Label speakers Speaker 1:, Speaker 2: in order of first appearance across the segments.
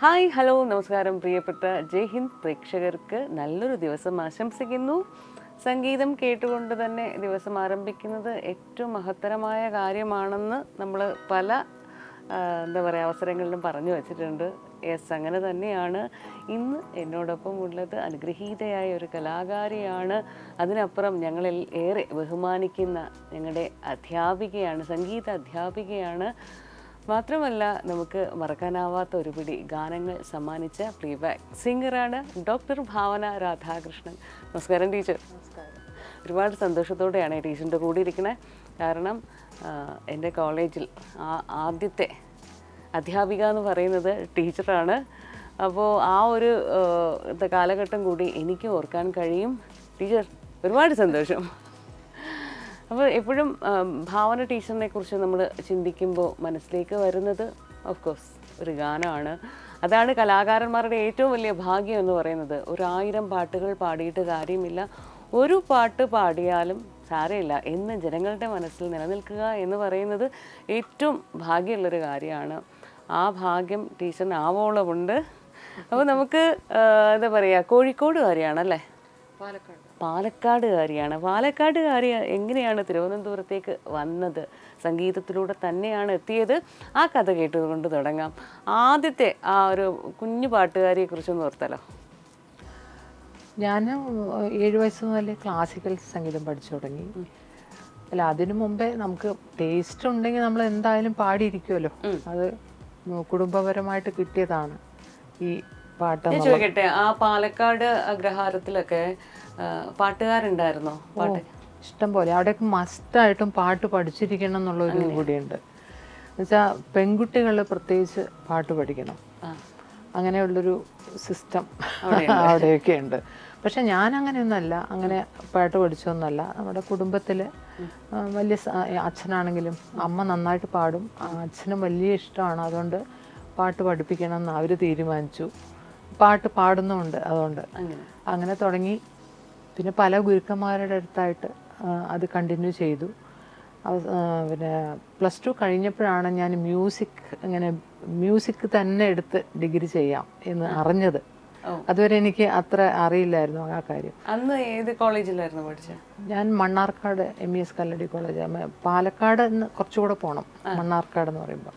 Speaker 1: Hi hello നമസ്കാരം പ്രിയപ്പെട്ട ജയ് ഹിന്ദ് പ്രേക്ഷകർക്ക് നല്ലൊരു ദിവസം ആശംസിക്കുന്നു. സംഗീതം കേട്ടുകൊണ്ട് തന്നെ ദിവസം ആരംഭിക്കുന്നത് ഏറ്റവും മഹത്തരമായ കാര്യമാണെന്ന് നമ്മൾ പല എന്താ പറയുക അവസരങ്ങളിലും പറഞ്ഞു വച്ചിട്ടുണ്ട്. യെസ് അങ്ങനെ തന്നെയാണ്. ഇന്ന് എന്നോടൊപ്പം ഉള്ളത് അനുഗ്രഹീതയായ ഒരു കലാകാരിയാണ്. അതിനപ്പുറം ഞങ്ങളിൽ ഏറെ ബഹുമാനിക്കുന്ന ഞങ്ങളുടെ അധ്യാപികയാണ് സംഗീത അധ്യാപികയാണ് മാത്രമല്ല നമുക്ക് മറക്കാനാവാത്ത ഒരു പിടി ഗാനങ്ങൾ സമ്മാനിച്ച പ്ലേബാക്ക് സിംഗറാണ് ഡോക്ടർ ഭാവന രാധാകൃഷ്ണൻ. നമസ്കാരം ടീച്ചർ. ഒരുപാട് സന്തോഷത്തോടെയാണ് ഈ ടീച്ചറിന്റെ കൂടെ ഇരിക്കുന്നത് കാരണം എന്റെ കോളേജിൽ ആ ആദ്യത്തെ അധ്യാപിക എന്ന് പറയുന്നത് ടീച്ചറാണ്. അപ്പോൾ ആ ഒരു കാലഘട്ടം കൂടി എനിക്ക് ഓർക്കാൻ കഴിയും. ടീച്ചർ ഒരുപാട് സന്തോഷം. അപ്പോൾ എപ്പോഴും ഭാവന ടീച്ചറിനെ കുറിച്ച് നമ്മൾ ചിന്തിക്കുമ്പോൾ മനസ്സിലേക്ക് വരുന്നത് ഓഫ് കോഴ്സ് ഒരു ഗാനമാണ്. അതാണ് കലാകാരന്മാരുടെ ഏറ്റവും വലിയ ഭാഗ്യം എന്ന് പറയുന്നത്. ഒരായിരം പാട്ടുകൾ പാടിയിട്ട് കാര്യമില്ല. ഒരു പാട്ട് പാടിയാലും സാരമില്ല. എന്ന് ജനങ്ങളുടെ മനസ്സിൽ നിലനിൽക്കുക എന്ന് പറയുന്നത് ഏറ്റവും ഭാഗ്യമുള്ളൊരു കാര്യമാണ്. ആ ഭാഗ്യം ടീച്ചറിന് ആവോളമുണ്ട് അപ്പോൾ നമുക്ക് എന്താ പറയുക കോഴിക്കോട് കാര്യമാണല്ലേ
Speaker 2: പാലക്കാട്.
Speaker 1: പാലക്കാടുകാരിയാണ്. പാലക്കാടുകാരി എങ്ങനെയാണ് തിരുവനന്തപുരത്തേക്ക് വന്നത്? സംഗീതത്തിലൂടെ തന്നെയാണ് എത്തിയത്. ആ കഥ കേട്ടുകൊണ്ട് തുടങ്ങാം. ആദ്യത്തെ ആ ഒരു കുഞ്ഞു പാട്ടുകാരിയെ കുറിച്ചൊന്ന് ഓർത്തല്ലോ
Speaker 2: ഞാൻ ഏഴ് വയസ്സ് മുതൽ ക്ലാസിക്കൽ സംഗീതം പഠിച്ചു തുടങ്ങി. അല്ല അതിനു മുമ്പേ നമുക്ക് ടേസ്റ്റ് ഉണ്ടെങ്കിൽ നമ്മൾ എന്തായാലും പാടിയിരിക്കുമല്ലോ അത് കുടുംബപരമായിട്ട് കിട്ടിയതാണ്. ഈ പാട്ട്
Speaker 1: ഞാൻ ചോദിക്കട്ടെ ആ പാലക്കാട് അഗ്രഹാരത്തിലൊക്കെ പാട്ടുകാരുണ്ടായിരുന്നോ? പാട്ട്.
Speaker 2: ഇഷ്ടം പോലെ. അവിടെയൊക്കെ മസ്റ്റായിട്ടും പാട്ട് പഠിച്ചിരിക്കണം എന്നുള്ള ഒരു കൂടിയുണ്ട്. എന്നുവെച്ചാൽ പെൺകുട്ടികൾ പ്രത്യേകിച്ച് പാട്ട് പഠിക്കണം. അങ്ങനെയുള്ളൊരു സിസ്റ്റം അവിടെയൊക്കെ ഉണ്ട് പക്ഷെ ഞാൻ അങ്ങനെയൊന്നല്ല അങ്ങനെ പാട്ട് പഠിച്ചൊന്നല്ല നമ്മുടെ കുടുംബത്തിൽ വലിയ അച്ഛനാണെങ്കിലും അമ്മ നന്നായിട്ട് പാടും. അച്ഛനും വലിയ ഇഷ്ടമാണ്. അതുകൊണ്ട് പാട്ട് പഠിപ്പിക്കണം എന്ന് അവർ തീരുമാനിച്ചു. പാട്ട് പാടുന്നുമുണ്ട് അതുകൊണ്ട്.
Speaker 1: അങ്ങനെ.
Speaker 2: തുടങ്ങി. പിന്നെ പല ഗുരുക്കന്മാരുടെ അടുത്തായിട്ട് അത് കണ്ടിന്യൂ ചെയ്തു. പിന്നെ പ്ലസ് ടു കഴിഞ്ഞപ്പോഴാണ് ഞാൻ മ്യൂസിക് ഇങ്ങനെ മ്യൂസിക് തന്നെ എടുത്ത് ഡിഗ്രി ചെയ്യാം എന്ന് അറിഞ്ഞത്. അതുവരെ എനിക്ക് അത്ര അറിയില്ലായിരുന്നു ആ കാര്യം.
Speaker 1: അന്ന് ഏത് കോളേജിലായിരുന്നു പഠിച്ചത്
Speaker 2: ഞാൻ Mannarkkad M E S Kalladi college. Palakkad നിന്ന് കുറച്ചുകൂടെ പോകണം മണ്ണാർക്കാട് എന്ന് പറയുമ്പോൾ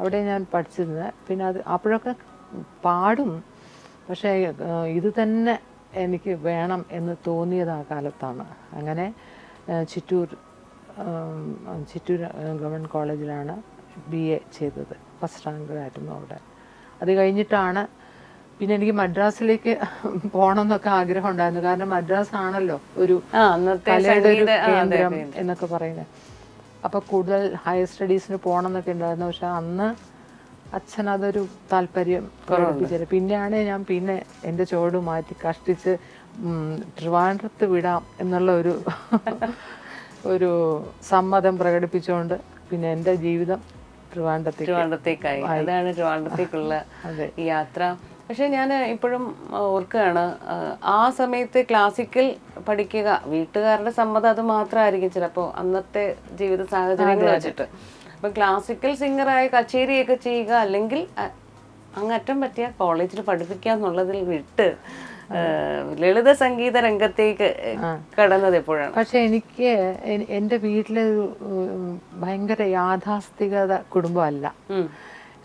Speaker 2: അവിടെ ഞാൻ പഠിച്ചിരുന്നത്. പിന്നെ അത് അപ്പോഴൊക്കെ പാടും. പക്ഷേ ഇത് തന്നെ എനിക്ക് വേണം എന്ന് തോന്നിയത് ആ കാലത്താണ്. അങ്ങനെ ചിറ്റൂർ ചിറ്റൂർ ഗവൺമെന്റ് കോളേജിലാണ് ബി എ ചെയ്തത്. ഫസ്റ്റ് റാങ്ക് ആയിരുന്നു അവിടെ. അത് കഴിഞ്ഞിട്ടാണ് പിന്നെ എനിക്ക് മദ്രാസിലേക്ക് പോകണം എന്നൊക്കെ ആഗ്രഹം ഉണ്ടായിരുന്നു. കാരണം മദ്രാസ് ആണല്ലോ ഒരു കലയുടെ ഒരു കേന്ദ്രം എന്നൊക്കെ പറയുന്നത്. അപ്പോൾ കൂടുതൽ ഹയർ സ്റ്റഡീസിന് പോകണം എന്നൊക്കെ ഉണ്ടായിരുന്നു. പക്ഷെ അന്ന് അച്ഛൻ അതൊരു താല്പര്യം പ്രകടിപ്പിച്ചത് പിന്നെയാണ് ഞാൻ പിന്നെ എന്റെ ചോട് മാറ്റി കഷ്ടിച്ച് ട്രിവാൻഡ്രത്ത് വിടാം എന്നുള്ള ഒരു ഒരു സമ്മതം പ്രകടിപ്പിച്ചുകൊണ്ട് പിന്നെ എന്റെ ജീവിതം ട്രിവാൻഡ്രത്തേക്ക്
Speaker 1: ട്രിവാൻഡ്രത്തേക്കായി. അതാണ് ട്രിവാൻഡ്രത്തേക്കുള്ള യാത്ര. പക്ഷെ ഞാൻ ഇപ്പോഴും ഓർക്കുകയാണ് ആ, ആ സമയത്ത് ക്ലാസിക്കൽ പഠിക്കുക വീട്ടുകാരുടെ സമ്മതം അത് മാത്രമായിരിക്കും ചിലപ്പോൾ അന്നത്തെ ജീവിത സാഹചര്യങ്ങൾ വെച്ചിട്ട്. അപ്പം ക്ലാസിക്കൽ സിംഗറായ കച്ചേരിയൊക്കെ ചെയ്യുക അല്ലെങ്കിൽ അങ്ങറ്റം പറ്റിയ കോളേജിൽ പഠിപ്പിക്കുക എന്നുള്ളതിൽ വിട്ട് ലളിത സംഗീത രംഗത്തേക്ക് കടന്നത് എപ്പോഴാണ്?
Speaker 2: പക്ഷെ എനിക്ക് എന്റെ വീട്ടിലെ ഭയങ്കര യാഥാസ്ഥികത കുടുംബമല്ല.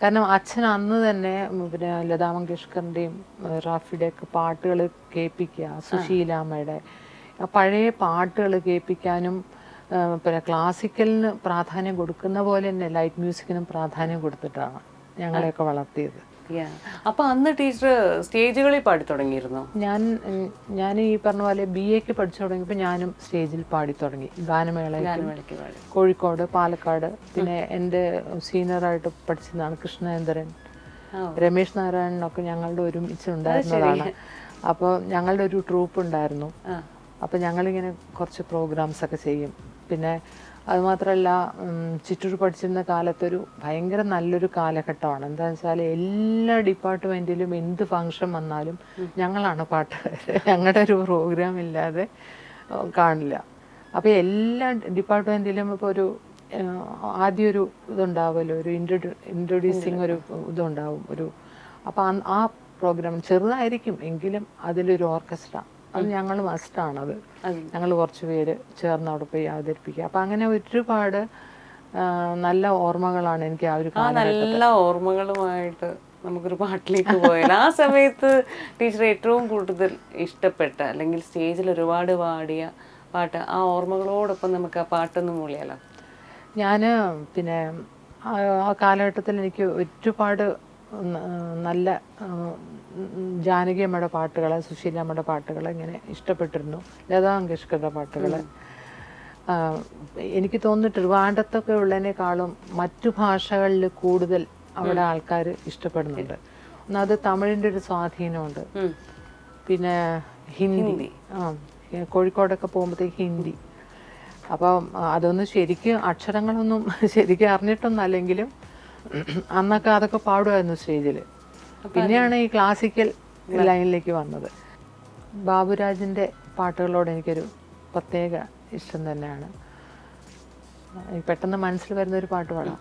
Speaker 2: കാരണം അച്ഛൻ അന്ന് തന്നെ പിന്നെ ലതാ മങ്കേഷ്കറിന്റെയും റാഫിയുടെ ഒക്കെ പാട്ടുകൾ കേൾപ്പിക്കുക സുശീലാമ്മയുടെ. പഴയ പാട്ടുകൾ കേൾപ്പിക്കാനും പിന്നെ ക്ലാസിക്കലിന് പ്രാധാന്യം കൊടുക്കുന്ന പോലെ തന്നെ ലൈറ്റ് മ്യൂസിക്കിനും പ്രാധാന്യം കൊടുത്തിട്ടാണ് ഞങ്ങളെയൊക്കെ വളർത്തിയത്.
Speaker 1: അപ്പൊ അന്ന് ടീച്ചർ സ്റ്റേജുകളിൽ പാടി തുടങ്ങിയിരുന്നു?
Speaker 2: ഞാൻ ഞാൻ ഈ പറഞ്ഞ പോലെ ബി എക്ക് പഠിച്ചു തുടങ്ങിയപ്പോൾ ഞാനും സ്റ്റേജിൽ പാടി തുടങ്ങി.
Speaker 1: ഗാനമേള
Speaker 2: കോഴിക്കോട് പാലക്കാട് പിന്നെ എന്റെ സീനിയറായിട്ട് പഠിച്ചതാണ് കൃഷ്ണേന്ദ്രൻ. രമേശ് നാരായണനൊക്കെ ഞങ്ങളുടെ ഒരുമിച്ച് ഉണ്ടായിരുന്നതാണ്. അപ്പോൾ ഞങ്ങളുടെ ഒരു ട്രൂപ്പ് ഉണ്ടായിരുന്നു. അപ്പോൾ ഞങ്ങളിങ്ങനെ കുറച്ച് പ്രോഗ്രാംസ് ഒക്കെ ചെയ്യും. പിന്നെ അതുമാത്രമല്ല ചിറ്റൂർ പഠിച്ചിരുന്ന കാലത്തൊരു ഭയങ്കര നല്ലൊരു കാലഘട്ടമാണ്. എന്താ വെച്ചാൽ എല്ലാ ഡിപ്പാർട്ട്മെന്റിലും എന്ത് ഫങ്ഷൻ വന്നാലും ഞങ്ങളാണ് പാട്ടുകാർ ഞങ്ങളുടെ ഒരു പ്രോഗ്രാം ഇല്ലാതെ കാണില്ല. അപ്പോൾ എല്ലാ ഡിപ്പാർട്ട്മെന്റിലും ഇപ്പോൾ ഒരു ആദ്യ ഒരു ഇതുണ്ടാവുമല്ലോ ഒരു ഇൻട്രൊഡ്യൂ ഇൻട്രൊഡ്യൂസിങ് ഒരു ഇതുണ്ടാവും ഒരു അപ്പോൾ ആ പ്രോഗ്രാം ചെറുതായിരിക്കും എങ്കിലും അതിലൊരു ഓർക്കസ്ട്ര. അത് ഞങ്ങൾ
Speaker 1: മസ്റ്റാണത്
Speaker 2: ഞങ്ങൾ കുറച്ച് പേര് ചേർന്ന് അവിടെ പോയി അവതരിപ്പിക്കുക. അപ്പം അങ്ങനെ ഒരുപാട് നല്ല ഓർമ്മകളാണ് എനിക്ക് ആ ഒരു
Speaker 1: നല്ല ഓർമ്മകളുമായിട്ട് നമുക്കൊരു പാട്ടിലേക്ക് പോയാൽ ആ സമയത്ത് ടീച്ചർ ഏറ്റവും കൂടുതൽ ഇഷ്ടപ്പെട്ട അല്ലെങ്കിൽ സ്റ്റേജിൽ ഒരുപാട് പാടിയ പാട്ട് ആ ഓർമ്മകളോടൊപ്പം നമുക്ക് ആ പാട്ടൊന്ന് മൂളിയാലോ?
Speaker 2: ഞാൻ പിന്നെ ആ കാലഘട്ടത്തിൽ എനിക്ക് ഒരുപാട് നല്ല ജാനകി അമ്മയുടെ പാട്ടുകൾ സുശീല അമ്മയുടെ പാട്ടുകൾ ഇങ്ങനെ ഇഷ്ടപ്പെട്ടിരുന്നു. ലതാ മങ്കേഷ്കറുടെ പാട്ടുകൾ എനിക്ക് തോന്നുന്നു ട്രിവാൻഡത്തൊക്കെ ഉള്ളതിനേക്കാളും മറ്റു ഭാഷകളിൽ കൂടുതൽ അവിടെ ആൾക്കാർ ഇഷ്ടപ്പെടുന്നുണ്ട്. ഒന്നത് തമിഴിന്റെ ഒരു സ്വാധീനമുണ്ട്. പിന്നെ ഹിന്ദി. ആ കോഴിക്കോടൊക്കെ പോകുമ്പോഴത്തേക്ക് ഹിന്ദി. അപ്പം അതൊന്നും ശരിക്കും അക്ഷരങ്ങളൊന്നും ശരിക്കും അറിഞ്ഞിട്ടൊന്നും അല്ലെങ്കിലും അന്നൊക്കെ അതൊക്കെ പാടുമായിരുന്നു സ്റ്റേജിൽ പിന്നെയാണ് ഈ ക്ലാസിക്കൽ ലൈനിലേക്ക് വന്നത്. ബാബുരാജിന്റെ പാട്ടുകളോട് എനിക്കൊരു പ്രത്യേക ഇഷ്ടം തന്നെയാണ്. പെട്ടെന്ന് മനസ്സിൽ വരുന്ന ഒരു പാട്ട് പാടാം.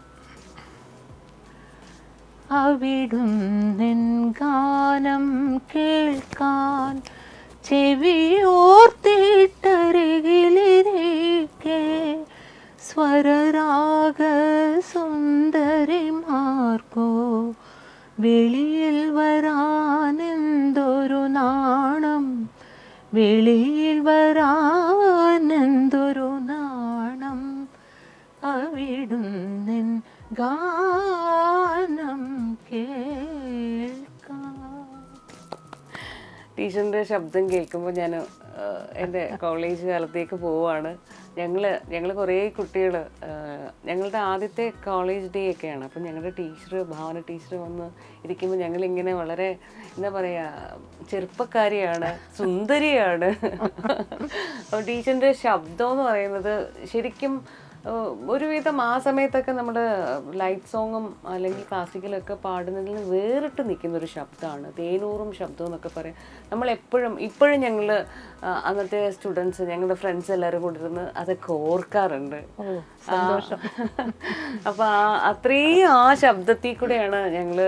Speaker 2: അവിടും നിൻ ഗാനം കേൾക്കാൻ ചെവിയോർത്തിട്ടരകിലിരിക്കെ സ്വരരാഗ സുന്ദരിമാർക്കോ വെളിയിൽ വെളിയിൽ വരാനെന്തൊരു നാണം അവിടുന്നിൻ ഗാനം
Speaker 1: ടീച്ചറിന്റെ ശബ്ദം കേൾക്കുമ്പോൾ ഞാൻ എന്റെ കോളേജ് കാലത്തേക്ക് പോവാണ്. ഞങ്ങൾ ഞങ്ങൾ കുറേ കുട്ടികൾ ഞങ്ങളുടെ ആദ്യത്തെ കോളേജ് ഡേ ഒക്കെയാണ്. അപ്പം ഞങ്ങളുടെ ടീച്ചർ ഭാവന ടീച്ചർ വന്ന് ഇരിക്കുമ്പോൾ ഞങ്ങളിങ്ങനെ വളരെ എന്താ പറയുക ചെറുപ്പക്കാരിയാണ് സുന്ദരിയാണ്. ടീച്ചറിന്റെ ശബ്ദം എന്ന് പറയുന്നത് ശരിക്കും ഒരുവിധം ആ സമയത്തൊക്കെ നമ്മുടെ ലൈറ്റ് സോങ്ങും അല്ലെങ്കിൽ ക്ലാസിക്കലൊക്കെ പാടുന്നതിൽ നിന്ന് വേറിട്ട് നിൽക്കുന്ന ഒരു ശബ്ദമാണ്. തേനൂറും ശബ്ദം എന്നൊക്കെ പറയാം. നമ്മൾ എപ്പോഴും ഇപ്പോഴും ഞങ്ങൾ അന്നത്തെ സ്റ്റുഡൻസ് ഞങ്ങളുടെ ഫ്രണ്ട്സ് എല്ലാവരും കൂടി ഇരുന്ന് അതൊക്കെ ഓർക്കാറുണ്ട്. അപ്പോൾ ആ അത്രയും ആ ശബ്ദത്തിൽ കൂടെയാണ് ഞങ്ങൾ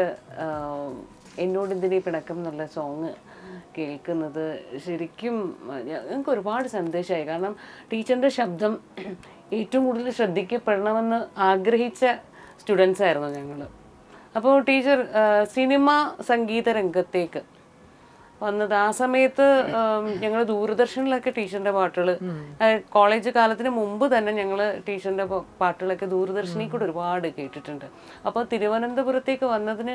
Speaker 1: എന്നോട് ഇതിനെ പിണക്കം എന്നുള്ള സോങ് കേൾക്കുന്നത്. ശരിക്കും ഞങ്ങൾക്ക് ഒരുപാട് സന്ദേശമായി കാരണം ടീച്ചറിന്റെ ശബ്ദം ഏറ്റവും കൂടുതൽ ശ്രദ്ധിക്കപ്പെടണമെന്ന് ആഗ്രഹിച്ച സ്റ്റുഡൻസ് ആയിരുന്നു ഞങ്ങൾ അപ്പോൾ ടീച്ചർ സിനിമ സംഗീത രംഗത്തേക്ക് വന്നത്. ആ സമയത്ത് ഞങ്ങൾ ദൂരദർശനിലൊക്കെ ടീച്ചറിന്റെ പാട്ടുകൾ കോളേജ് കാലത്തിന് മുമ്പ് തന്നെ ഞങ്ങൾ ടീച്ചറിന്റെ പാട്ടുകളൊക്കെ ദൂരദർശനിൽ കൂടെ ഒരുപാട് കേട്ടിട്ടുണ്ട്. അപ്പോൾ തിരുവനന്തപുരത്തേക്ക് വന്നതിന്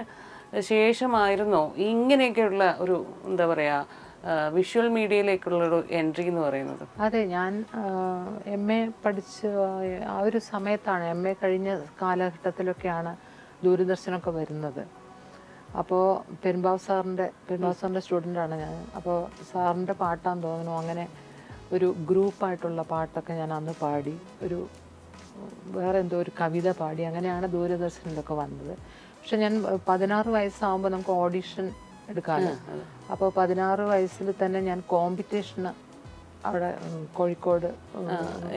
Speaker 1: ശേഷമായിരുന്നോ? ഇങ്ങനെയൊക്കെയുള്ള ഒരു എന്താ പറയാ വിഷ്വൽ മീഡിയയിലേക്കുള്ള ഒരു എൻട്രി എന്ന് പറയുന്നത്.
Speaker 2: അതെ ഞാൻ എം എ പഠിച്ച് ആ ഒരു സമയത്താണ് എം എ കഴിഞ്ഞ കാലഘട്ടത്തിലൊക്കെയാണ് ദൂരദർശനമൊക്കെ വരുന്നത്. അപ്പോൾ പെരുമ്പാവ് സാറിന്റെ പെരുമ്പാവ് സാറിന്റെ സ്റ്റുഡന്റാണ് ഞാൻ. അപ്പോൾ സാറിന്റെ പാട്ടാന്ന് തോന്നുന്നു അങ്ങനെ ഒരു ഗ്രൂപ്പായിട്ടുള്ള പാട്ടൊക്കെ ഞാൻ അന്ന് പാടി. ഒരു വേറെ എന്തോ ഒരു കവിത പാടി. അങ്ങനെയാണ് ദൂരദർശനിലൊക്കെ വന്നത്. പക്ഷെ ഞാൻ പതിനാറ് വയസ്സാകുമ്പോൾ നമുക്ക് ഓഡിഷൻ എടുക്കാമല്ലോ. അപ്പോൾ പതിനാറ് വയസ്സിൽ തന്നെ ഞാൻ കോമ്പറ്റീഷന് അവിടെ കോഴിക്കോട്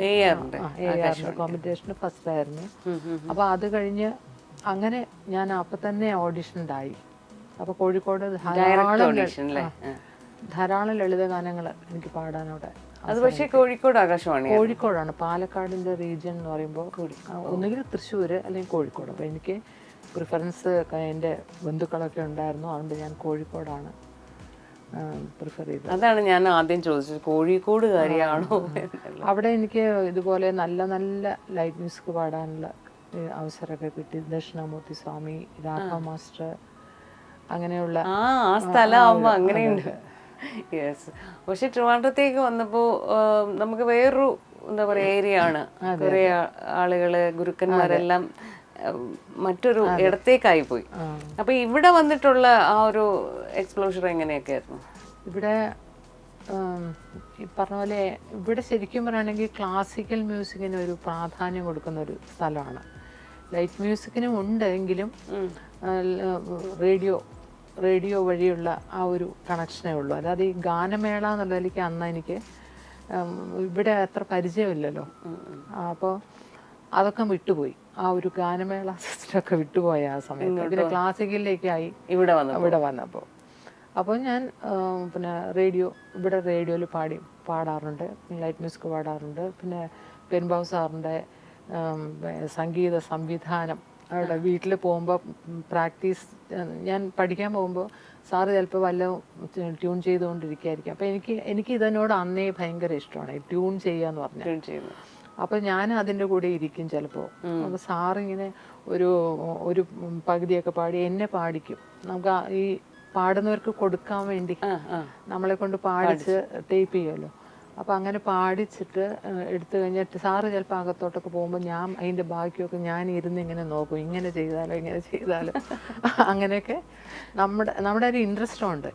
Speaker 1: എ
Speaker 2: കോമ്പറ്റീഷന് ഫസ്റ്റ് ആയിരുന്നു അപ്പോൾ അത് കഴിഞ്ഞ് അങ്ങനെ ഞാൻ അപ്പം തന്നെ ഓഡിഷൻ ഉണ്ടായി അപ്പോൾ കോഴിക്കോട് ധാരാളം ധാരാളം ലളിതഗാനങ്ങൾ എനിക്ക് പാടാൻ അവിടെ
Speaker 1: അത് പക്ഷേ കോഴിക്കോട് ആകാശവാണി
Speaker 2: കോഴിക്കോടാണ്. പാലക്കാടിന്റെ റീജിയൻ എന്ന് പറയുമ്പോൾ ഒന്നുകിൽ തൃശ്ശൂർ അല്ലെങ്കിൽ കോഴിക്കോട്. അപ്പോൾ എനിക്ക് പ്രിഫറൻസ് എന്റെ ബന്ധുക്കളൊക്കെ ഉണ്ടായിരുന്നു. അതുകൊണ്ട് ഞാൻ കോഴിക്കോടാണ് പ്രിഫർ ചെയ്തത്.
Speaker 1: അതാണ് ഞാൻ ആദ്യം ചോദിച്ചത് കോഴിക്കോട് കാര്യമാണോ
Speaker 2: അവിടെ എനിക്ക് ഇതുപോലെ നല്ല നല്ല ലൈറ്റ് മ്യൂസിക് പാടാനുള്ള അവസരമൊക്കെ കിട്ടി. ദക്ഷിണാമൂർത്തി സ്വാമി രാഘ മാസ്റ്റർ അങ്ങനെയുള്ള
Speaker 1: ആ ആ സ്ഥലമാകുമ്പോൾ അങ്ങനെയുണ്ട്. യെസ് പക്ഷെ ട്രിവാൻഡ്രത്തേക്ക് വന്നപ്പോൾ നമുക്ക് വേറൊരു എന്താ പറയുക ഏരിയ ആണ്. കുറേ ആളുകൾ ഗുരുക്കന്മാരെല്ലാം മറ്റൊരു ഇടത്തേക്കായി പോയി അപ്പൊ ഇവിടെ വന്നിട്ടുള്ള ആ ഒരു എക്സ്പ്ലോഷർ എങ്ങനെയൊക്കെ ആയിരുന്നു
Speaker 2: ഇവിടെ ഈ പറഞ്ഞ പോലെ ഇവിടെ ശരിക്കും പറയുകയാണെങ്കിൽ ക്ലാസിക്കൽ മ്യൂസിക്കിന് ഒരു പ്രാധാന്യം കൊടുക്കുന്ന ഒരു സ്ഥലമാണ്. ലൈറ്റ് മ്യൂസിക്കിനും ഉണ്ട് എങ്കിലും റേഡിയോ റേഡിയോ വഴിയുള്ള ആ ഒരു കണക്ഷനേ ഉള്ളൂ. അല്ലാതെ ഈ ഗാനമേള എന്നുള്ളതിലേക്ക് അന്ന് എനിക്ക് ഇവിടെ അത്ര പരിചയമില്ലല്ലോ. അപ്പോൾ അതൊക്കെ വിട്ടുപോയി. ആ ഒരു ഗാനമേള സിസ്റ്റമൊക്കെ വിട്ടുപോയ ആ സമയത്ത്. പിന്നെ ക്ലാസിക്കലിലേക്കായി
Speaker 1: ഇവിടെ വന്നു
Speaker 2: ഇവിടെ വന്നപ്പോൾ അപ്പോൾ ഞാൻ പിന്നെ റേഡിയോ ഇവിടെ റേഡിയോയിൽ പാടി പാടാറുണ്ട്. ലൈറ്റ് മ്യൂസിക് പാടാറുണ്ട്. പിന്നെ പെരുമ്പാവ് സാറിന്റെ സംഗീത സംവിധാനം അവിടെ വീട്ടിൽ പോകുമ്പോൾ പ്രാക്ടീസ് ഞാൻ പഠിക്കാൻ പോകുമ്പോൾ സാറ് ചിലപ്പോൾ വല്ല ട്യൂൺ ചെയ്തുകൊണ്ടിരിക്കുകയായിരിക്കും അപ്പോൾ എനിക്ക് എനിക്ക് ഇതിനോട് അന്നേ ഭയങ്കര ഇഷ്ടമാണ്. ട്യൂൺ ചെയ്യുക എന്ന് പറഞ്ഞാൽ അപ്പോൾ ഞാൻ അതിന്റെ കൂടെ ഇരിക്കും ചിലപ്പോൾ അപ്പോൾ സാറിങ്ങനെ ഒരു ഒരു പകുതിയൊക്കെ പാടി എന്നെ പാടിക്കും. നമുക്ക് ഈ പാടുന്നവർക്ക് കൊടുക്കാൻ വേണ്ടി നമ്മളെ കൊണ്ട് പാടിച്ച് ടേപ്പ് ചെയ്യുമല്ലോ. അപ്പോൾ അങ്ങനെ പാടിച്ചിട്ട് എടുത്തു കഴിഞ്ഞിട്ട് സാറ് ചിലപ്പോൾ അകത്തോട്ടൊക്കെ പോകുമ്പോൾ ഞാൻ അതിന്റെ ബാക്കിയൊക്കെ ഞാൻ ഇരുന്ന് ഇങ്ങനെ നോക്കും. ഇങ്ങനെ ചെയ്താലോ ഇങ്ങനെ ചെയ്താലോ. അങ്ങനെയൊക്കെ നമ്മുടെ നമ്മുടെ ഒരു ഇൻട്രസ്റ്റും ഉണ്ട്.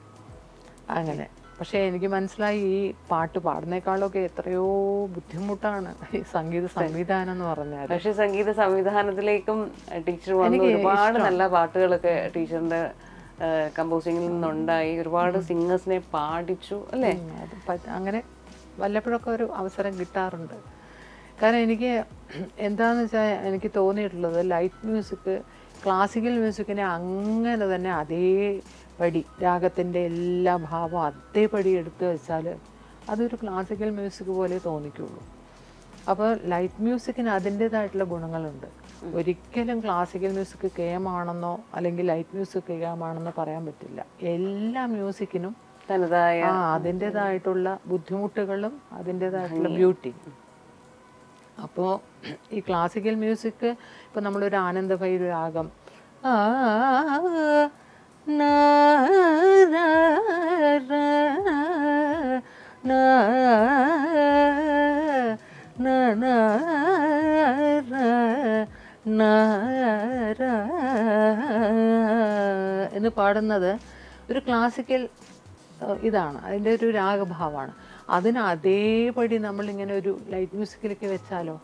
Speaker 2: അങ്ങനെ. പക്ഷേ എനിക്ക് മനസ്സിലായി ഈ പാട്ട് പാടുന്നേക്കാളൊക്കെ എത്രയോ ബുദ്ധിമുട്ടാണ് ഈ സംഗീത സംവിധാനം എന്ന് പറഞ്ഞാൽ
Speaker 1: പക്ഷേ സംഗീത സംവിധാനത്തിലേക്കും ടീച്ചർ വന്നു ഒരുപാട് നല്ല പാട്ടുകളൊക്കെ ടീച്ചറിന്റെ കമ്പോസിംഗിൽ നിന്നുണ്ടായി. ഒരുപാട് സിംഗേഴ്സിനെ പാടിച്ചു അല്ലേ?
Speaker 2: അത് അങ്ങനെ വല്ലപ്പോഴൊക്കെ ഒരു അവസരം കിട്ടാറുണ്ട്. കാരണം എനിക്ക് എന്താണെന്ന് വെച്ചാൽ എനിക്ക് തോന്നിയിട്ടുള്ളത് ലൈറ്റ് മ്യൂസിക് ക്ലാസിക്കൽ മ്യൂസിക്കിനെ അങ്ങനെ തന്നെ അതേപടി രാഗത്തിന്റെ എല്ലാ ഭാവവും അതേപടി എടുത്തു വെച്ചാൽ അതൊരു ക്ലാസിക്കൽ മ്യൂസിക് പോലെ തോന്നിക്കുള്ളൂ. അപ്പോൾ ലൈറ്റ് മ്യൂസിക്കിന് അതിന്റേതായിട്ടുള്ള ഗുണങ്ങളുണ്ട്. ഒരിക്കലും ക്ലാസിക്കൽ മ്യൂസിക് കേമാണെന്നോ അല്ലെങ്കിൽ ലൈറ്റ് മ്യൂസിക് കേമാണെന്നോ പറയാൻ പറ്റില്ല. എല്ലാ മ്യൂസിക്കിനും
Speaker 1: തനതായ
Speaker 2: ആ അതിന്റെതായിട്ടുള്ള ബുദ്ധിമുട്ടുകളും അതിന്റെതായിട്ടുള്ള ബ്യൂട്ടി അപ്പോൾ ഈ ക്ലാസിക്കൽ മ്യൂസിക് ഇപ്പം നമ്മളൊരു ആനന്ദഭൈര രാഗം ആ, എന്ന് പാടുന്നത് ഒരു ക്ലാസിക്കൽ ഇതാണ്. അതിന്റെ ഒരു രാഗഭാവമാണ്. അതിന് അതേപടി നമ്മളിങ്ങനെ ഒരു ലൈറ്റ് മ്യൂസിക്കിലേക്ക് വെച്ചാലോ?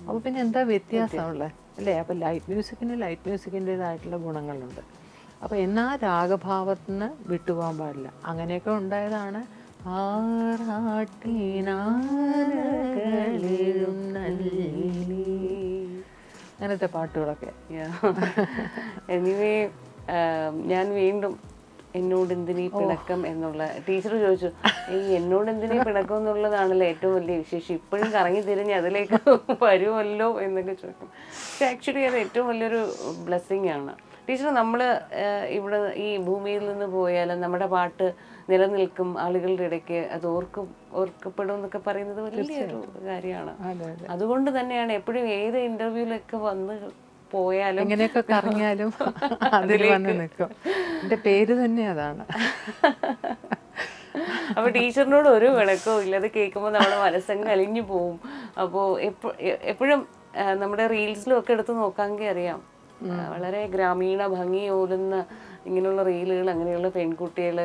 Speaker 2: അപ്പോൾ പിന്നെ എന്താ വ്യത്യാസമുള്ളത് അല്ലേ? അപ്പോൾ ലൈറ്റ് മ്യൂസിക്കിന് ലൈറ്റ് മ്യൂസിക്കിന്റെതായിട്ടുള്ള ഗുണങ്ങളുണ്ട്. അപ്പോൾ എന്നാ രാഗഭാവത്തിന് വിട്ടുപോകാൻ പാടില്ല. അങ്ങനെയൊക്കെ ഉണ്ടായതാണ്. അങ്ങനത്തെ പാട്ടുകളൊക്കെ.
Speaker 1: എനിവേ ഞാൻ വീണ്ടും എന്നോട് എന്തിനീ പിണക്കം എന്നുള്ള ടീച്ചർ ചോദിച്ചു ഈ എന്നോട് എന്തിനീ പിണക്കം എന്നുള്ളതാണല്ലോ ഏറ്റവും വലിയ വിശേഷം. ഇപ്പോഴും കറങ്ങി തിരിഞ്ഞ് അതിലേക്ക് വരുമല്ലോ? എന്നൊക്കെ ചോദിക്കും. പക്ഷെ ആക്ച്വലി അത് ഏറ്റവും വലിയൊരു ബ്ലെസ്സിങ് ആണ്. ടീച്ചർ നമ്മൾ ഇവിടെ ഈ ഭൂമിയിൽ നിന്ന് പോയാലും നമ്മുടെ പാട്ട് നിലനിൽക്കും ആളുകളുടെ ഇടയ്ക്ക് അത് ഓർക്കും ഓർക്കപ്പെടും എന്നൊക്കെ പറയുന്നത് വലിയൊരു കാര്യമാണ്.
Speaker 2: അതെ അതെ.
Speaker 1: അതുകൊണ്ട് തന്നെയാണ് എപ്പോഴും ഏത് ഇന്റർവ്യൂലൊക്കെ വന്ന് പോയാലും
Speaker 2: എങ്ങനെയൊക്കെ കറങ്ങിയാലും അതിൽ വന്ന് നിൽക്കും. എന്റെ പേര് തന്നെ അതാണ്.
Speaker 1: അപ്പൊ ടീച്ചറിനോട് ഒരു വിളക്കവും ഇല്ലാതെ അത് കേൾക്കുമ്പോൾ നമ്മുടെ മനസ്സങ്ങ് അലിഞ്ഞു പോവും. അപ്പോൾ എപ്പോഴും നമ്മുടെ റീൽസിലും ഒക്കെ എടുത്ത് നോക്കാമെങ്കിൽ അറിയാം. വളരെ ഗ്രാമീണ ഭംഗി ഓടുന്ന ഇങ്ങനെയുള്ള റീലുകൾ അങ്ങനെയുള്ള പെൺകുട്ടികൾ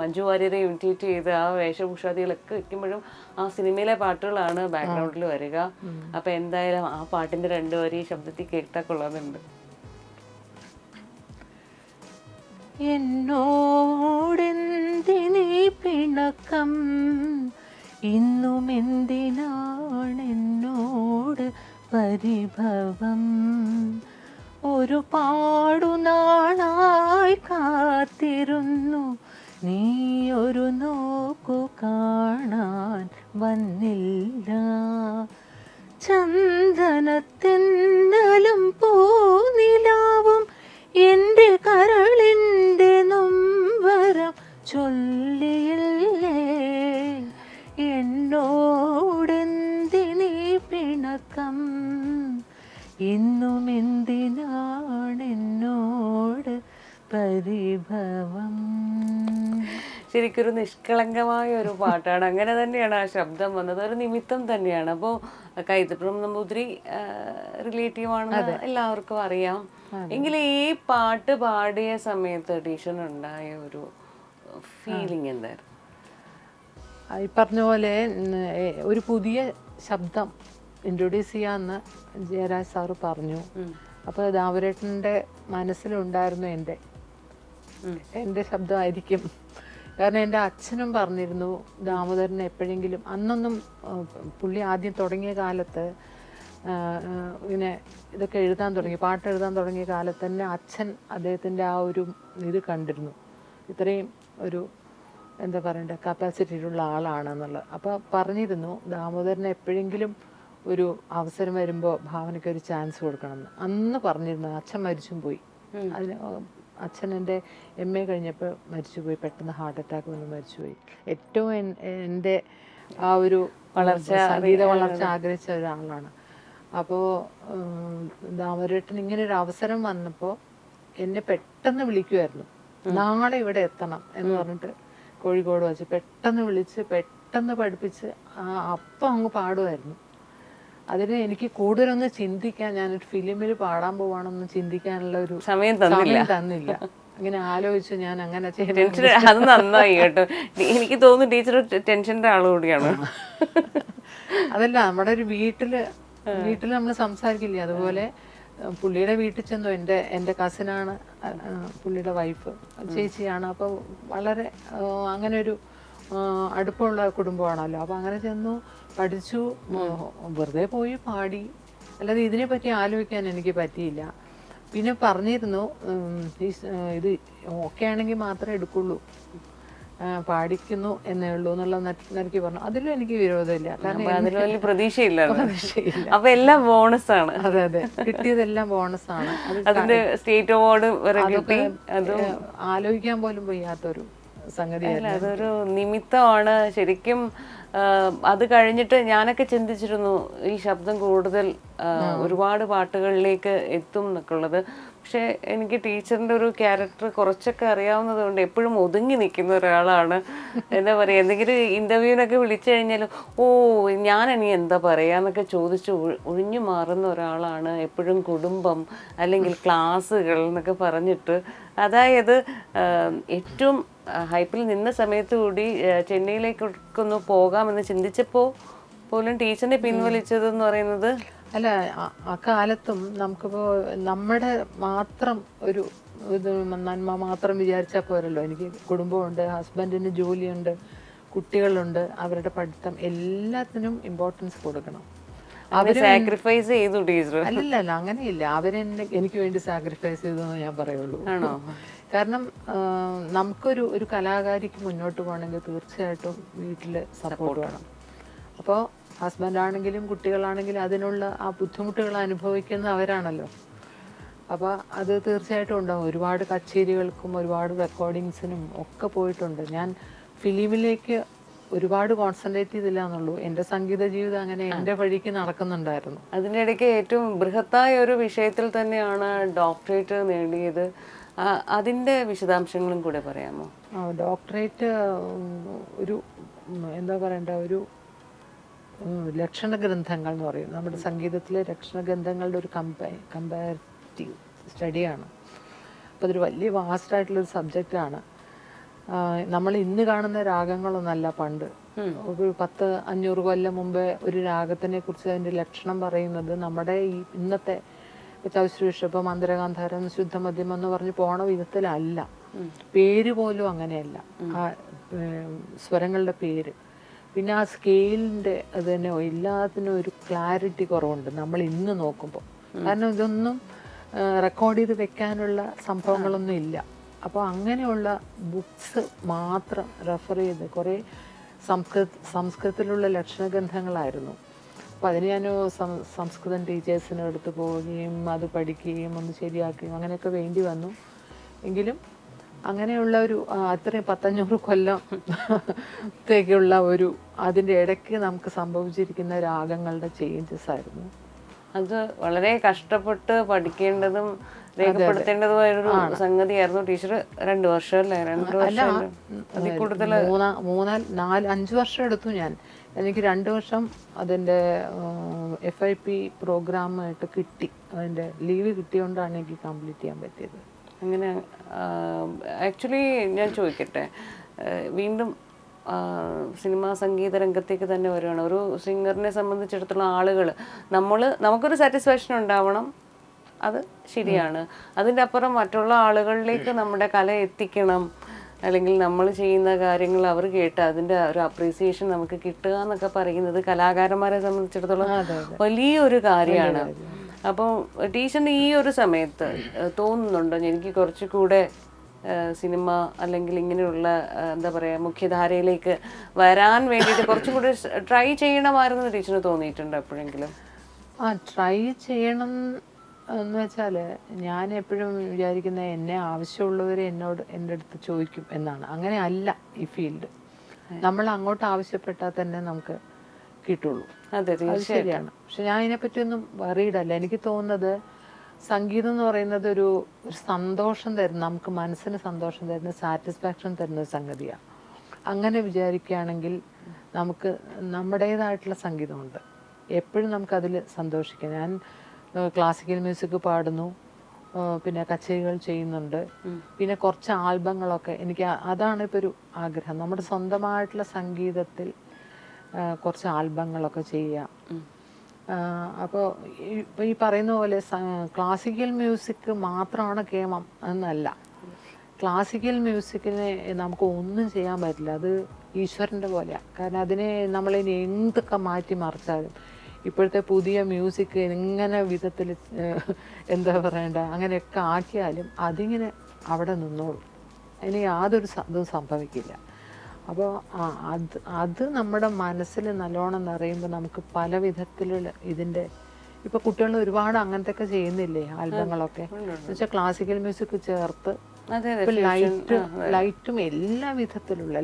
Speaker 1: മഞ്ജു വാര്യരെ ഇമിറ്റേറ്റ് ചെയ്ത് ആ വേഷഭൂഷാദികളൊക്കെ വെക്കുമ്പോഴും ആ സിനിമയിലെ പാട്ടുകളാണ് ബാക്ക്ഗ്രൗണ്ടിൽ വരിക. അപ്പം എന്തായാലും ആ പാട്ടിന്റെ രണ്ടു വരി ശബ്ദത്തിൽ കേട്ടാൽ കൊള്ളാമെന്നുണ്ട്
Speaker 2: എന്നോടെന്തിനീ പിണക്കം? ഇന്നും എന്തിനാണെന്നോട് പരിഭവം? ഒരു പാടുനാളായി കാത്തിരുന്നു. നീ ഒരു നോക്കു കാണാൻ വന്നില്ല. ചന്ദനത്തിന്നലും പൂനിലാവും എന്റെ കരളിന്റെ നൊമ്പരം ചൊല്ലിയില്ലേ? എന്നോടെന്തിനീ പിണക്കം? ഇന്നും
Speaker 1: ശരിക്കൊരു നിഷ്കളങ്കമായ ഒരു പാട്ടാണ്. അങ്ങനെ തന്നെയാണ് ആ ശബ്ദം വന്നത്. ഒരു നിമിത്തം തന്നെയാണ്. അപ്പോൾ കൈതപ്രം നമ്പൂതിരി റിലേറ്റീവ് ആണെന്ന് എല്ലാവർക്കും അറിയാം. എങ്കിലും ഈ പാട്ട് പാടിയ സമയത്ത് ടീച്ചറിനുണ്ടായ ഒരു ഫീലിംഗ് എന്തായിരുന്നു?
Speaker 2: ഈ പറഞ്ഞ പോലെ ഒരു പുതിയ ശബ്ദം ഇൻട്രൊഡ്യൂസ് ചെയ്യാമെന്ന് ജയരാജ് സാറ് പറഞ്ഞു. അപ്പോൾ ദാവരേട്ടന്റെ മനസ്സിലുണ്ടായിരുന്നു എന്റെ. എന്റെ ശബ്ദമായിരിക്കും. കാരണം എന്റെ അച്ഛനും പറഞ്ഞിരുന്നു ദാമോദരനെ എപ്പോഴെങ്കിലും അന്നൊന്നും പുള്ളി ആദ്യം തുടങ്ങിയ കാലത്ത് ഇങ്ങനെ ഇതൊക്കെ എഴുതാൻ തുടങ്ങി പാട്ട് എഴുതാൻ തുടങ്ങിയ കാലത്ത് തന്നെ അച്ഛൻ അദ്ദേഹത്തിന്റെ ആ ഒരു ഇത് കണ്ടിരുന്നു. ഇത്രയും ഒരു എന്താ പറയണ്ടേ കപ്പാസിറ്റിയിലുള്ള ഉള്ള ആളാണെന്നുള്ളത്. അപ്പോൾ പറഞ്ഞിരുന്നു ദാമോദരനെ എപ്പോഴെങ്കിലും ഒരു അവസരം വരുമ്പോൾ ഭാവനയ്ക്ക് ഒരു ചാൻസ് കൊടുക്കണമെന്ന്. അന്ന് പറഞ്ഞിരുന്നു അച്ഛൻ മരിച്ചും പോയി. അതിന് അച്ഛൻ എന്റെ എം എ കഴിഞ്ഞപ്പോൾ മരിച്ചുപോയി പെട്ടെന്ന് ഹാർട്ട് അറ്റാക്ക് വന്ന് മരിച്ചുപോയി. ഏറ്റവും എന്റെ ആ ഒരു വളർച്ച സംഗീത വളർച്ച ആഗ്രഹിച്ച ഒരാളാണ്. അപ്പോൾ ദാമോദരേട്ടൻ ഇങ്ങനെ ഒരു അവസരം വന്നപ്പോൾ എന്നെ പെട്ടെന്ന് വിളിക്കുമായിരുന്നു നാളെ ഇവിടെ എത്തണം എന്ന് പറഞ്ഞിട്ട് കോഴിക്കോട് വെച്ച് പെട്ടെന്ന് വിളിച്ച് പെട്ടെന്ന് പഠിപ്പിച്ച് ആ അപ്പം അങ്ങ് പാടുമായിരുന്നു അതിന് എനിക്ക് കൂടുതലൊന്ന് ചിന്തിക്കാൻ ഒരു ഫിലിമിൽ പാടാൻ പോവാണെന്ന് ചിന്തിക്കാനുള്ള ഒരു
Speaker 1: സമയം തന്നില്ല.
Speaker 2: തന്നില്ല. അങ്ങനെ ആലോചിച്ചു ഞാൻ അങ്ങനെ
Speaker 1: ടെൻഷൻ അത് നന്നായി കേട്ടോ. എനിക്ക് തോന്നുന്നു ടീച്ചർ ടെൻഷന്റെ ആൾ കൂടിയാണ്.
Speaker 2: അതല്ല നമ്മുടെ ഒരു വീട്ടിൽ വീട്ടിൽ നമ്മൾ സംസാരിക്കില്ലേ? അതുപോലെ പുള്ളിയുടെ വീട്ടിൽ ചെന്നു. എന്റെ എന്റെ കസിനാണ് പുള്ളിയുടെ വൈഫ് ചേച്ചിയാണ്. അപ്പോൾ വളരെ അങ്ങനെ ഒരു അടുപ്പമുള്ള കുടുംബമാണല്ലോ. അപ്പോൾ അങ്ങനെ ചെന്നു. പഠിച്ചു വെറുതെ പോയി പാടി. അല്ലാതെ ഇതിനെ പറ്റി ആലോചിക്കാൻ എനിക്ക് പറ്റിയില്ല. പിന്നെ പറഞ്ഞിരുന്നു ഇത് ഓക്കെ ആണെങ്കിൽ മാത്രമേ എടുക്കുള്ളൂ. പാടിക്കുന്നു എന്നേ ഉള്ളൂ എന്നുള്ള നനക്ക് പറഞ്ഞു. അതിലും എനിക്ക് വിരോധമില്ല. കാരണം
Speaker 1: അപ്പൊ അതിൽ വലിയ
Speaker 2: പ്രതീക്ഷയില്ല.
Speaker 1: അപ്പൊ എല്ലാം ബോണസ് ആണ്
Speaker 2: അതെ അതെ. കിട്ടിയതെല്ലാം ബോണസ് ആണ്
Speaker 1: അതിന്റെ സ്റ്റേറ്റ് അവാർഡ് കിട്ടി.
Speaker 2: ആലോചിക്കാൻ പോലും വയ്യാത്തൊരു
Speaker 1: സംഗതി അതൊരു നിമിത്തമാണ്. ശരിക്കും അത് കഴിഞ്ഞിട്ട് ഞാനൊക്കെ ചിന്തിച്ചിരുന്നു ഈ ശബ്ദം കൂടുതൽ ഒരുപാട് പാട്ടുകളിലേക്ക് എത്തും എന്നൊക്കെ ഉള്ളത് പക്ഷെ എനിക്ക് ടീച്ചറിന്റെ ഒരു ക്യാരക്ടർ കുറച്ചൊക്കെ അറിയാവുന്നത് കൊണ്ട് എപ്പോഴും ഒതുങ്ങി നിൽക്കുന്ന ഒരാളാണ്. എന്താ പറയുക എന്തെങ്കിലും ഇന്റർവ്യൂവിനൊക്കെ വിളിച്ചു കഴിഞ്ഞാൽ ഓ ഞാൻ ഇനി എന്താ പറയുക എന്നൊക്കെ ചോദിച്ച് ഒഴി- ഒഴിഞ്ഞു മാറുന്ന ഒരാളാണ്. എപ്പോഴും കുടുംബം അല്ലെങ്കിൽ ക്ലാസ്സുകൾ എന്നൊക്കെ പറഞ്ഞിട്ട്. അതായത് ഏറ്റവും ഹൈപ്പിൽ നിന്ന സമയത്ത് കൂടി ചെന്നൈയിലേക്കൊന്ന് പോകാമെന്ന് ചിന്തിച്ചപ്പോൾ പോലും ടീച്ചറിനെ പിൻവലിച്ചത് എന്ന് പറയുന്നത്?
Speaker 2: അല്ല ആ- അക്കാലത്തും നമുക്കിപ്പോ നമ്മുടെ മാത്രം ഒരു ഇത് നന്മ മാത്രം വിചാരിച്ചാൽ പോരല്ലോ. എനിക്ക് കുടുംബമുണ്ട് ഹസ്ബൻഡിന് ജോലിയുണ്ട് കുട്ടികളുണ്ട് അവരുടെ പഠിത്തം എല്ലാത്തിനും ഇമ്പോർട്ടൻസ് കൊടുക്കണം.
Speaker 1: സാക്രിഫൈസ് ചെയ്തു ടീച്ചർ
Speaker 2: അല്ലല്ല അങ്ങനെയില്ല. അവരെന്നെ എനിക്ക് വേണ്ടി സാക്രിഫൈസ് ചെയ്തെന്ന് ഞാൻ പറയുള്ളൂ.
Speaker 1: ആണോ?
Speaker 2: കാരണം നമുക്കൊരു ഒരു കലാകാരിക്ക് മുന്നോട്ട് പോകണമെങ്കിൽ തീർച്ചയായിട്ടും വീട്ടിൽ സപ്പോർട്ട് വേണം. അപ്പോൾ ഹസ്ബൻഡ് ആണെങ്കിലും കുട്ടികളാണെങ്കിലും അതിനുള്ള ആ ബുദ്ധിമുട്ടുകൾ അനുഭവിക്കുന്ന അവരാണല്ലോ. അപ്പോൾ അത് തീർച്ചയായിട്ടും ഉണ്ടാവും. ഒരുപാട് കച്ചേരികൾക്കും ഒരുപാട് റെക്കോർഡിങ്സിനും ഒക്കെ പോയിട്ടുണ്ട്. ഞാൻ ഫിലിമിലേക്ക് ഒരുപാട് കോൺസെൻട്രേറ്റ് ചെയ്തില്ല എന്നുള്ളൂ. എന്റെ സംഗീത ജീവിതം അങ്ങനെ എന്റെ വഴിക്ക് നടക്കുന്നുണ്ടായിരുന്നു.
Speaker 1: അതിന്റെ ഇടയ്ക്ക് ഏറ്റവും ബൃഹത്തായ ഒരു വിഷയത്തിൽ തന്നെയാണ് ഡോക്ടറേറ്റ് നേടിയത്. ആ, അതിന്റെ വിശദാംശങ്ങളും കൂടെ പറയാമോ?
Speaker 2: ആ, ഡോക്ടറേറ്റ് ഒരു എന്താ പറയണ്ട ഒരു ലക്ഷണ ഗ്രന്ഥങ്ങൾ എന്ന് പറയും. നമ്മുടെ സംഗീതത്തിലെ ലക്ഷണ ഗ്രന്ഥങ്ങളുടെ ഒരു കമ്പ കമ്പാരിറ്റീവ് സ്റ്റഡിയാണ് അപ്പോൾ അതൊരു വലിയ വാസ്റ്റ് ആയിട്ടുള്ളൊരു സബ്ജക്റ്റാണ് നമ്മൾ ഇന്ന് കാണുന്ന രാഗങ്ങളൊന്നല്ല പണ്ട്. ഒരു പത്ത് അഞ്ഞൂറ് കൊല്ലം മുമ്പേ ഒരു രാഗത്തിനെ കുറിച്ച് അതിന്റെ ലക്ഷണം പറയുന്നത് നമ്മുടെ ഈ ഇന്നത്തെ ചൗശ്രീഷപ്പം മന്ദിരഗാന്ധാരം ശുദ്ധമദ്യം എന്ന് പറഞ്ഞ് പോണ വിധത്തിലല്ല. പേര് പോലും അങ്ങനെയല്ല. ആ സ്വരങ്ങളുടെ പേര്. പിന്നെ ആ സ്കെയിലിന്റെ അത് തന്നെ എല്ലാത്തിനും ഒരു ക്ലാരിറ്റി കുറവുണ്ട്. നമ്മൾ ഇന്ന് നോക്കുമ്പോൾ കാരണം ഇതൊന്നും റെക്കോർഡ് ചെയ്ത് വെക്കാനുള്ള സംഭവങ്ങളൊന്നും ഇല്ല. അപ്പോൾ അങ്ങനെയുള്ള ബുക്സ് മാത്രം റെഫർ ചെയ്ത് കുറേ സംസ്കൃത സംസ്കൃതത്തിലുള്ള ലക്ഷണഗ്രന്ഥങ്ങളായിരുന്നു അപ്പം അതിന് ഞാൻ സംസ്കൃതം ടീച്ചേഴ്സിന് അടുത്ത് പോവുകയും അത് പഠിക്കുകയും ഒന്ന് ശരിയാക്കുകയും അങ്ങനെയൊക്കെ വേണ്ടി വന്നു. എങ്കിലും അങ്ങനെയുള്ള ഒരു അത്രയും പത്തഞ്ഞൂറ് കൊല്ലത്തേക്കുള്ള ഒരു അതിന്റെ ഇടയ്ക്ക് നമുക്ക് സംഭവിച്ചിരിക്കുന്ന രാഗങ്ങളുടെ ചേഞ്ചസ് ആയിരുന്നു.
Speaker 1: അത് വളരെ കഷ്ടപ്പെട്ട് പഠിക്കേണ്ടതും രേഖപ്പെടുത്തേണ്ടതുമായൊരു സംഗതിയായിരുന്നു. ടീച്ചർ രണ്ടു വർഷം അല്ലേ രണ്ടു വർഷം
Speaker 2: മൂന്നാൽ നാല് അഞ്ച് വർഷം എടുത്തു ഞാൻ. എനിക്ക് രണ്ട് വർഷം അതിന്റെ എഫ് ഐ പി പ്രോഗ്രാമായിട്ട് കിട്ടി. അതിന്റെ ലീവ് കിട്ടിയോണ്ടാണ് എനിക്ക് കംപ്ലീറ്റ് ചെയ്യാൻ പറ്റിയത്.
Speaker 1: അങ്ങനെ ആക്ച്വലി ഞാൻ ചോദിക്കട്ടെ വീണ്ടും സിനിമാ സംഗീത രംഗത്തേക്ക് തന്നെ വരുവാണ് ഒരു സിംഗറിനെ സംബന്ധിച്ചിടത്തോളം ആളുകൾ നമ്മൾ നമുക്കൊരു സാറ്റിസ്ഫാക്ഷൻ ഉണ്ടാവണം. അത് ശരിയാണ്. അതിന്റെ അപ്പുറം മറ്റുള്ള ആളുകളിലേക്ക് നമ്മുടെ കല എത്തിക്കണം. അല്ലെങ്കിൽ നമ്മൾ ചെയ്യുന്ന കാര്യങ്ങൾ അവർ കേട്ട് അതിന്റെ ഒരു അപ്രീസിയേഷൻ നമുക്ക് കിട്ടുക എന്നൊക്കെ പറയുന്നത് കലാകാരന്മാരെ സംബന്ധിച്ചിടത്തോളം വലിയൊരു കാര്യമാണ്. അപ്പോൾ ടീച്ചറിന് ഈ ഒരു സമയത്ത് തോന്നുന്നുണ്ടോ? എനിക്ക് കുറച്ചുകൂടെ സിനിമ അല്ലെങ്കിൽ ഇങ്ങനെയുള്ള എന്താ പറയുക മുഖ്യധാരയിലേക്ക് വരാൻ വേണ്ടിയിട്ട് കുറച്ചും കൂടി ട്രൈ ചെയ്യണമായിരുന്നു ടീച്ചറിന് തോന്നിയിട്ടുണ്ടോ എപ്പോഴെങ്കിലും?
Speaker 2: ആ ട്രൈ ചെയ്യണം എന്ന് വെച്ചാൽ ഞാൻ എപ്പോഴും വിചാരിക്കുന്ന എന്നെ ആവശ്യമുള്ളവർ എന്നോട് എന്റെ അടുത്ത് ചോദിക്കും എന്നാണ്. അങ്ങനെ അല്ല ഈ ഫീൽഡ്. നമ്മൾ അങ്ങോട്ട് ആവശ്യപ്പെട്ടാൽ തന്നെ നമുക്ക് കിട്ടുള്ളൂ.
Speaker 1: അതെ
Speaker 2: ശരിയാണ്. പക്ഷെ ഞാൻ ഇതിനെപ്പറ്റി ഒന്നും വറീഡല്ല എനിക്ക് തോന്നുന്നത് സംഗീതം എന്ന് പറയുന്നത് ഒരു ഒരു സന്തോഷം തരുന്ന നമുക്ക് മനസ്സിന് സന്തോഷം തരുന്ന സാറ്റിസ്ഫാക്ഷൻ തരുന്ന ഒരു സംഗതിയാണ്. അങ്ങനെ വിചാരിക്കുകയാണെങ്കിൽ നമുക്ക് നമ്മുടേതായിട്ടുള്ള സംഗീതമുണ്ട്. എപ്പോഴും നമുക്കതിൽ സന്തോഷിക്കാം. ഞാൻ ക്ലാസിക്കൽ മ്യൂസിക് പാടുന്നു. പിന്നെ കച്ചേരികൾ ചെയ്യുന്നുണ്ട്. പിന്നെ കുറച്ച് ആൽബങ്ങളൊക്കെ എനിക്ക് അതാണ് ഇപ്പോൾ ഒരു ആഗ്രഹം. നമ്മുടെ സ്വന്തമായിട്ടുള്ള സംഗീതത്തിൽ കുറച്ച് ആൽബങ്ങളൊക്കെ ചെയ്യുക അപ്പോൾ ഇപ്പോൾ ഈ പറയുന്ന പോലെ ക്ലാസിക്കൽ മ്യൂസിക് മാത്രമാണ് കേമം എന്നല്ല. ക്ലാസിക്കൽ മ്യൂസിക്കിനെ നമുക്ക് ഒന്നും ചെയ്യാൻ പറ്റില്ല. അത് ഈശ്വരന്റെ പോലെയാണ് കാരണം അതിനെ നമ്മളിനി എന്തൊക്കെ മാറ്റി മറിച്ചാലും ഇപ്പോഴത്തെ പുതിയ മ്യൂസിക് എങ്ങനെ വിധത്തിൽ എന്താ പറയണ്ട അങ്ങനെയൊക്കെ ആക്കിയാലും അതിങ്ങനെ അവിടെ നിന്നോളും. അതിന് യാതൊരു ഇതും സംഭവിക്കില്ല. അപ്പോൾ അത് അത് നമ്മുടെ മനസ്സിൽ നല്ലോണം നിറയുമ്പോൾ നമുക്ക് പല വിധത്തിലുള്ള ഇതിന്റെ ഇപ്പോൾ കുട്ടികൾ ഒരുപാട് അങ്ങനത്തെ ഒക്കെ ചെയ്യുന്നില്ലേ ആൽബങ്ങളൊക്കെ? എന്നുവെച്ചാൽ ക്ലാസിക്കൽ മ്യൂസിക് ചേർത്ത് ലൈറ്റ് ലൈറ്റും എല്ലാ വിധത്തിലുള്ള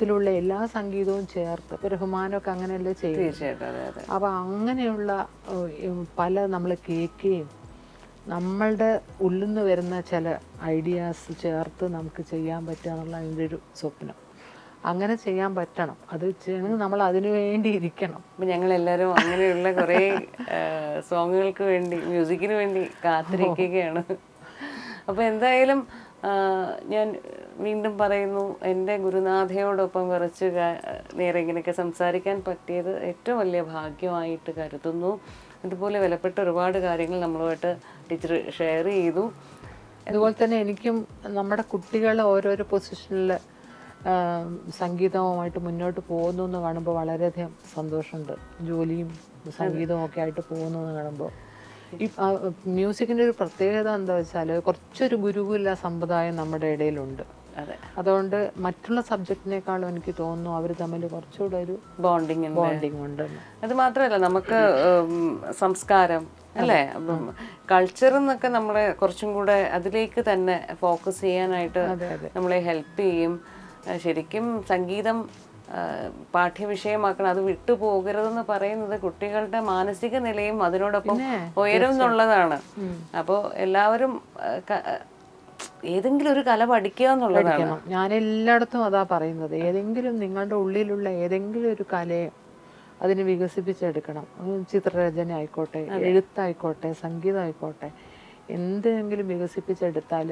Speaker 2: ലോകത്തിലുള്ള എല്ലാ സംഗീതവും ചേർത്ത് ഇപ്പൊ റഹ്മാനൊക്കെ അങ്ങനെയല്ലേ
Speaker 1: അതെ
Speaker 2: അപ്പൊ അങ്ങനെയുള്ള പല നമ്മൾ കേൾക്കുകയും നമ്മളുടെ ഉള്ളിൽ നിന്ന് വരുന്ന ചില ഐഡിയാസ് ചേർത്ത് നമുക്ക് ചെയ്യാൻ പറ്റുക എന്നുള്ള അതിന്റെ ഒരു സ്വപ്നം. അങ്ങനെ ചെയ്യാൻ പറ്റണം. അത് ചെയ്യണമെങ്കിൽ നമ്മൾ അതിനു വേണ്ടി ഇരിക്കണം.
Speaker 1: അപ്പം ഞങ്ങൾ എല്ലാവരും അങ്ങനെയുള്ള കുറേ സോങ്ങുകൾക്ക് വേണ്ടി മ്യൂസിക്കിന് വേണ്ടി കാത്തിരിക്കുകയാണ്. അപ്പോൾ എന്തായാലും ഞാൻ വീണ്ടും പറയുന്നു എന്റെ ഗുരുനാഥയോടൊപ്പം കുറച്ച് നേരെ ഇങ്ങനെയൊക്കെ സംസാരിക്കാൻ പറ്റിയത് ഏറ്റവും വലിയ ഭാഗ്യമായിട്ട് കരുതുന്നു. അതുപോലെ വിലപ്പെട്ട ഒരുപാട് കാര്യങ്ങൾ നമ്മളുമായിട്ട് ടീച്ചർ ഷെയർ ചെയ്തു.
Speaker 2: അതുപോലെ തന്നെ എനിക്കും നമ്മുടെ കുട്ടികൾ ഓരോരോ പൊസിഷനിൽ സംഗീതവുമായിട്ട് മുന്നോട്ട് പോകുന്നു എന്ന് കാണുമ്പോൾ വളരെയധികം സന്തോഷമുണ്ട്. ജോലിയും സംഗീതവും ഒക്കെ ആയിട്ട് പോകുന്നു എന്ന് കാണുമ്പോൾ. ഈ മ്യൂസിക്കിന്റെ ഒരു പ്രത്യേകത എന്താ വെച്ചാൽ കുറച്ചൊരു ഗുരുകുല സമ്പ്രദായം നമ്മുടെ ഇടയിലുണ്ട്. അതുകൊണ്ട് മറ്റുള്ള സബ്ജക്റ്റിനേക്കാളും എനിക്ക് തോന്നുന്നു അവർ തമ്മിൽ കുറച്ചുകൂടെ ഒരു
Speaker 1: ബോണ്ടിങ്
Speaker 2: ബോണ്ടിങ് ഉണ്ട്.
Speaker 1: അത് മാത്രമല്ല നമുക്ക് സംസ്കാരം അല്ലേ? അപ്പം കൾച്ചർ എന്നൊക്കെ നമ്മളെ കുറച്ചും കൂടെ അതിലേക്ക് തന്നെ ഫോക്കസ് ചെയ്യാനായിട്ട് നമ്മളെ ഹെൽപ്പ് ചെയ്യും. ശരിക്കും സംഗീതം പാഠ്യവിഷയമാക്കണം അത് വിട്ടു പോകരുതെന്ന് പറയുന്നത് കുട്ടികളുടെ മാനസിക നിലയും അതിനോടൊപ്പം ഉയരും എന്നുള്ളതാണ് അപ്പോൾ എല്ലാവരും ഏതെങ്കിലും ഒരു കല പഠിക്കുക എന്നുള്ളതാണ്.
Speaker 2: പഠിക്കണം. ഞാൻ എല്ലായിടത്തും അതാ പറയുന്നത്. ഏതെങ്കിലും നിങ്ങളുടെ ഉള്ളിലുള്ള ഏതെങ്കിലും ഒരു കലയെ അതിനെ വികസിപ്പിച്ചെടുക്കണം. അത് ചിത്രരചന ആയിക്കോട്ടെ എഴുത്തായിക്കോട്ടെ സംഗീതം ആയിക്കോട്ടെ എന്തെങ്കിലും വികസിപ്പിച്ചെടുത്താൽ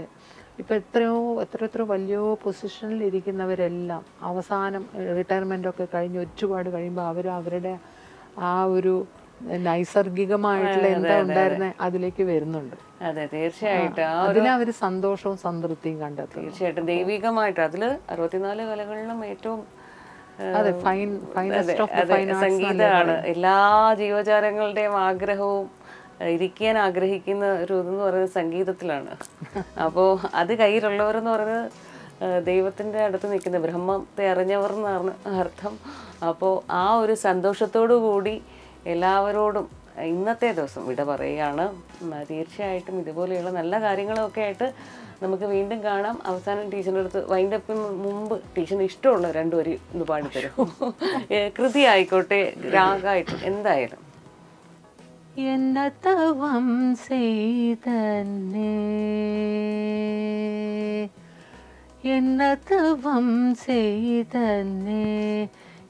Speaker 2: ഇപ്പം എത്രയോ എത്ര എത്ര വലിയ പൊസിഷനിൽ ഇരിക്കുന്നവരെല്ലാം അവസാനം റിട്ടയർമെന്റ് ഒക്കെ കഴിഞ്ഞ് ഒരുപാട് കഴിയുമ്പോൾ അവർ അവരുടെ ആ ഒരു നൈസർഗികമായിട്ടുള്ള എന്താ ഉണ്ടായിരുന്നത് അതിലേക്ക് വരുന്നുണ്ട്.
Speaker 1: അതെ തീർച്ചയായിട്ടും. അതിന്
Speaker 2: അവർ സന്തോഷവും സംതൃപ്തിയും കണ്ടെത്തും
Speaker 1: തീർച്ചയായിട്ടും. ദൈവികമായിട്ട് അതിൽ അറുപത്തിനാല് കലകളിലും ഏറ്റവും സംഗീതമാണ്. എല്ലാ ജീവജാലങ്ങളുടെയും ആഗ്രഹവും ഇരിക്കാൻ ആഗ്രഹിക്കുന്ന ഒരു ഇതെന്ന് പറയുന്നത് സംഗീതത്തിലാണ്. അപ്പോൾ അത് കയ്യിലുള്ളവരെന്ന് പറയുന്നത് ദൈവത്തിന്റെ ദൈവത്തിന്റെ അടുത്ത് നിൽക്കുന്ന ബ്രഹ്മത്തെ അറിഞ്ഞവർ എന്നാണ് അർത്ഥം. അപ്പോൾ ആ ഒരു സന്തോഷത്തോടു കൂടി എല്ലാവരോടും ഇന്നത്തെ ദിവസം വിട പറയുകയാണ്. തീർച്ചയായിട്ടും ഇതുപോലെയുള്ള നല്ല കാര്യങ്ങളൊക്കെ ആയിട്ട് നമുക്ക് വീണ്ടും കാണാം. അവസാനം ടീച്ചറിന്റെ അടുത്ത് വൈൻഡപ്പിന് മുമ്പ് ടീച്ചറിന് ഇഷ്ടമുള്ള രണ്ടുപേര് ഒന്ന് പാടിത്തരും. കൃതി ആയിക്കോട്ടെ രാഗായിട്ട് എന്തായാലും.
Speaker 2: എന്ന തവം ചെയ്തന്നെ. എന്ന യശോദാ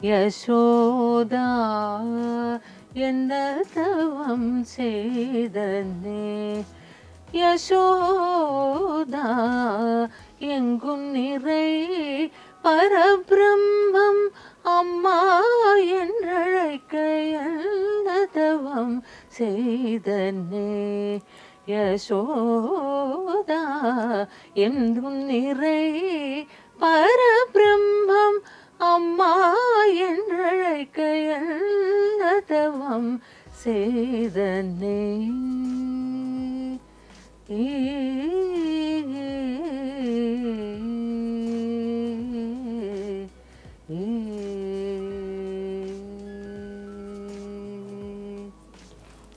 Speaker 2: യശോദ என்ன தவம் செய்தனே யசோதா எங்கும் நிறை பரபிரம்மம் அம்மா என்றழைக்க தவம் செய்தனே யசோதா என்றும் நிறை பரபிரம்மம் அம்மா என்றழைக்க என்ன தவம் செய்தனே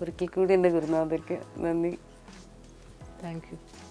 Speaker 1: ഒരിക്കൽ കൂടി എൻ്റെ ഗുരുനാഥയ്ക്ക് നന്ദി
Speaker 2: താങ്ക് യു